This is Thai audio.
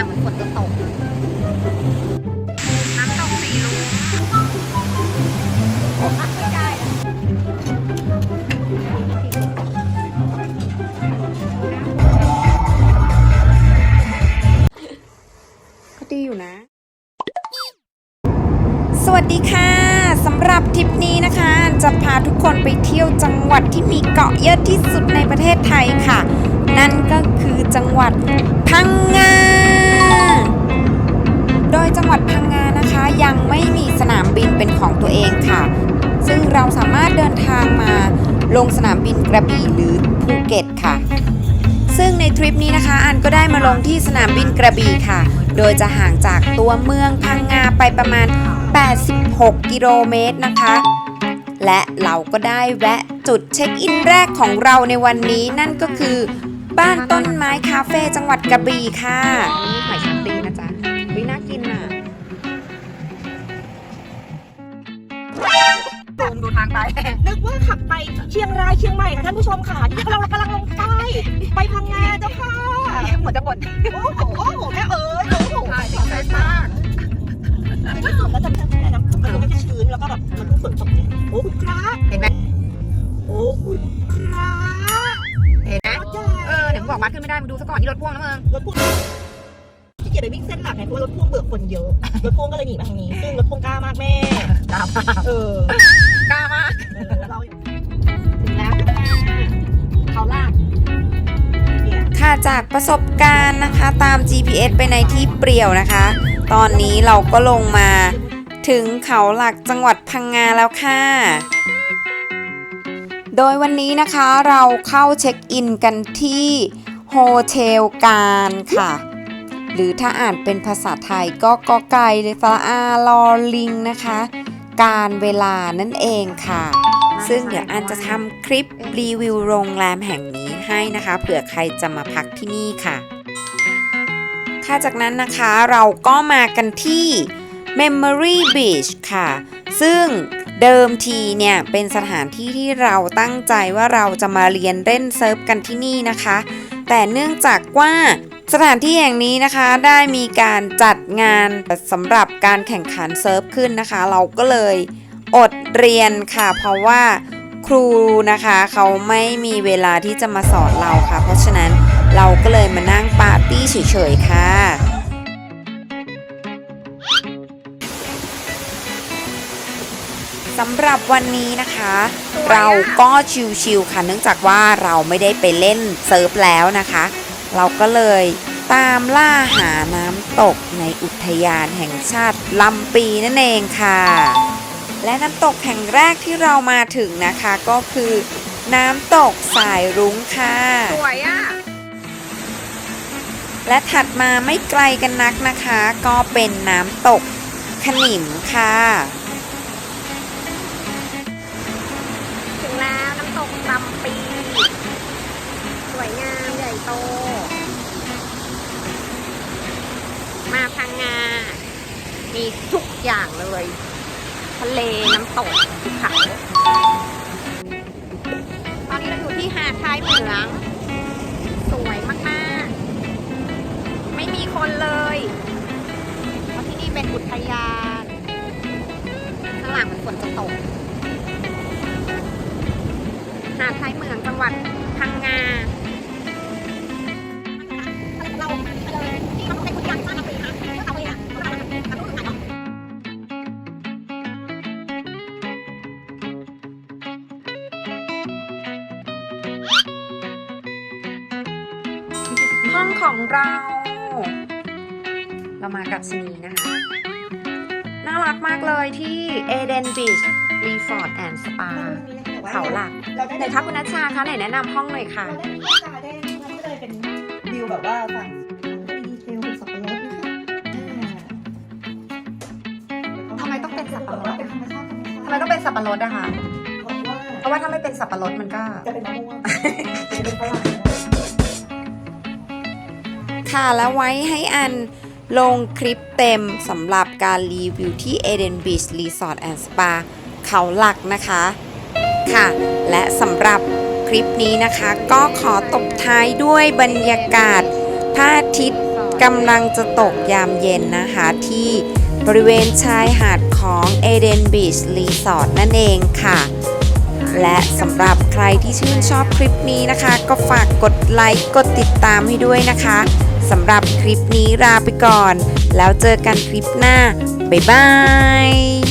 างเหมือนฝนจะตกน้ำตกสีลุงไม่ได้ก็ดีอยู่นะ สวัสดีค่ะสำหรับทริปนี้นะคะ จะพาทุกคนไปเที่ยวจังหวัดที่มีเกาะเยอะที่สุดในประเทศไทยค่ะ นั่นก็คือจังหวัดพังงา วัดพังงานะคะ ยังไม่มีสนามบินเป็นของตัวเองค่ะ ซึ่งเราสามารถเดินทางมาลงสนามบินกระบี่หรือภูเก็ตค่ะ ซึ่งในทริปนี้นะคะ อันก็ได้มาลงที่สนามบินกระบี่ค่ะ โดยจะห่างจากตัวเมืองพังงาไปประมาณ 86 กิโลเมตรนะคะ และเราก็ได้แวะจุดเช็คอินแรกของเราในวันนี้นั่นก็คือ บ้านต้นไม้คาเฟ่จังหวัดกระบี่ค่ะนี่หอยชันตีนะจ๊ะ ตูมดูทางไป นึกว่าขับไปเชียงรายเชียงใหม่ค่ะท่านผู้ชมค่ะนี่เรากำลังลงใต้ไปพังงาเจ้าค่ะเหมือนจะบ่นโอ้โหโอ้โหแม่เอ๋ยโอ้โหใช่ใจมากที่สุดแล้วจะเป็นแม่น้ำมันไม่ใช่ชื้นแล้วก็แบบมันเพิ่งฝนตกเนี่ยโอ้คุณพระเห็นไหมโอ้คุณพระเห็นไหมรถใหญ่เออเดี๋ยวมึงบอกวัดขึ้นไม่ได้มึงดูซะก่อนนี่รถพ่วงนะมึงรถพ่วง ที่เกียจไปวิ่งเส้นหลักไงเพราะว่ารถพ่วงเบื่อคนเยอะ รถพ่วงก็เลยหนีมาทางนี้ ซึ่งรถพ่วงกล้ามากแม่ กล้ามากเออ กล้ามากเออแล้วเราถึงแล้วค่ะเขาลากเนี่ยค่ะจากประสบการณ์นะคะตาม GPS ไปในที่เปลี่ยวนะคะ ตอนนี้เราก็ลงมาถึงเขาหลักจังหวัดพังงาแล้วค่ะ โดยวันนี้นะคะเราเข้าเช็คอินกันที่โฮเทลการค่ะ หรือถ้าอ่านเป็นภาษาไทยก็กอไก่เลยสระอาลอลิงนะคะ การเวลานั่นเองค่ะ ซึ่งเดี๋ยวอันจะทำคลิปรีวิวโรงแรมแห่งนี้ให้นะคะเผื่อใครจะมาพักที่นี่ค่ะ ค่ะจากนั้นนะคะเราก็มากันที่ Memory Beach ค่ะ ซึ่งเดิมทีเนี่ยเป็นสถานที่ที่เราตั้งใจว่าเราจะมาเรียนเล่นเซิร์ฟกันที่นี่นะคะ แต่เนื่องจากว่า สถานที่แห่งนี้นะคะได้มีการจัดงานสำหรับการแข่งขันเซิร์ฟขึ้นนะคะ เราก็เลยอดเรียนค่ะ เพราะว่าครูนะคะเขาไม่มีเวลาที่จะมาสอนเราค่ะ เพราะฉะนั้นเราก็เลยมานั่งปาร์ตี้เฉยๆค่ะ สำหรับวันนี้นะคะ เราก็ชิวๆค่ะ เนื่องจากว่าเราไม่ได้ไปเล่นเซิร์ฟแล้วนะคะ เราก็เลยตามล่าหาน้ำตกในอุทยานแห่งชาติลำปีนั่นเองค่ะ และน้ำตกแห่งแรกที่เรามาถึงนะคะก็คือ น้ำตกสายรุ้งค่ะ สวยอะ และถัดมาไม่ไกลกันนักนะคะ ก็เป็นน้ำตกขนิมค่ะ ถึงแล้วน้ำตกลำปี สวยงามใหญ่โต มาพังงา มีทุกอย่างเลย ทะเลน้ำตกเขาตอนนี้เราอยู่ที่หาดท้ายเหมือง สวยมากๆ ไม่มีคนเลยเพราะที่นี่เป็นอุทยานข้างหลังมันฝนจะตก หาดท้ายเมืองจังหวัด องของเรา เรามากับชนีนะคะ น่ารักมากเลยที่ Eden Beach Resort and Spa เขาหลักเราได้ไหนคะคุณนัชชาคะไหนแนะนำห้องหน่อยค่ะเราได้เป็นกาเด้นมันก็เลยเป็นวิวแบบว่าฝั่งดีเทลเป็นสับปะรดนะคะอ่าทำไมต้องเป็นสับปะรดเป็นธรรมชาติทำไมต้องเป็นสับปะรดอะคะเพราะว่าเพราะว่าถ้าไม่เป็นสับปะรดมันก็จะเป็นมะม่วงจะเป็นฝรั่ง ค่ะ และไว้ให้อันลงคลิปเต็มสำหรับการรีวิวที่ Eden Beach Resort and Spa เขาหลักนะคะค่ะ และสำหรับคลิปนี้นะคะ ก็ขอตบท้ายด้วยบรรยากาศพระอาทิตย์กำลังจะตกยามเย็นนะคะ ที่บริเวณชายหาดของ Eden Beach Resort นั่นเองค่ะ และสำหรับใครที่ชื่นชอบคลิปนี้นะคะ ก็ฝากกดไลค์กดติดตามให้ด้วยนะคะ สำหรับคลิปนี้ลาไปก่อน แล้วเจอกันคลิปหน้า บ๊ายบาย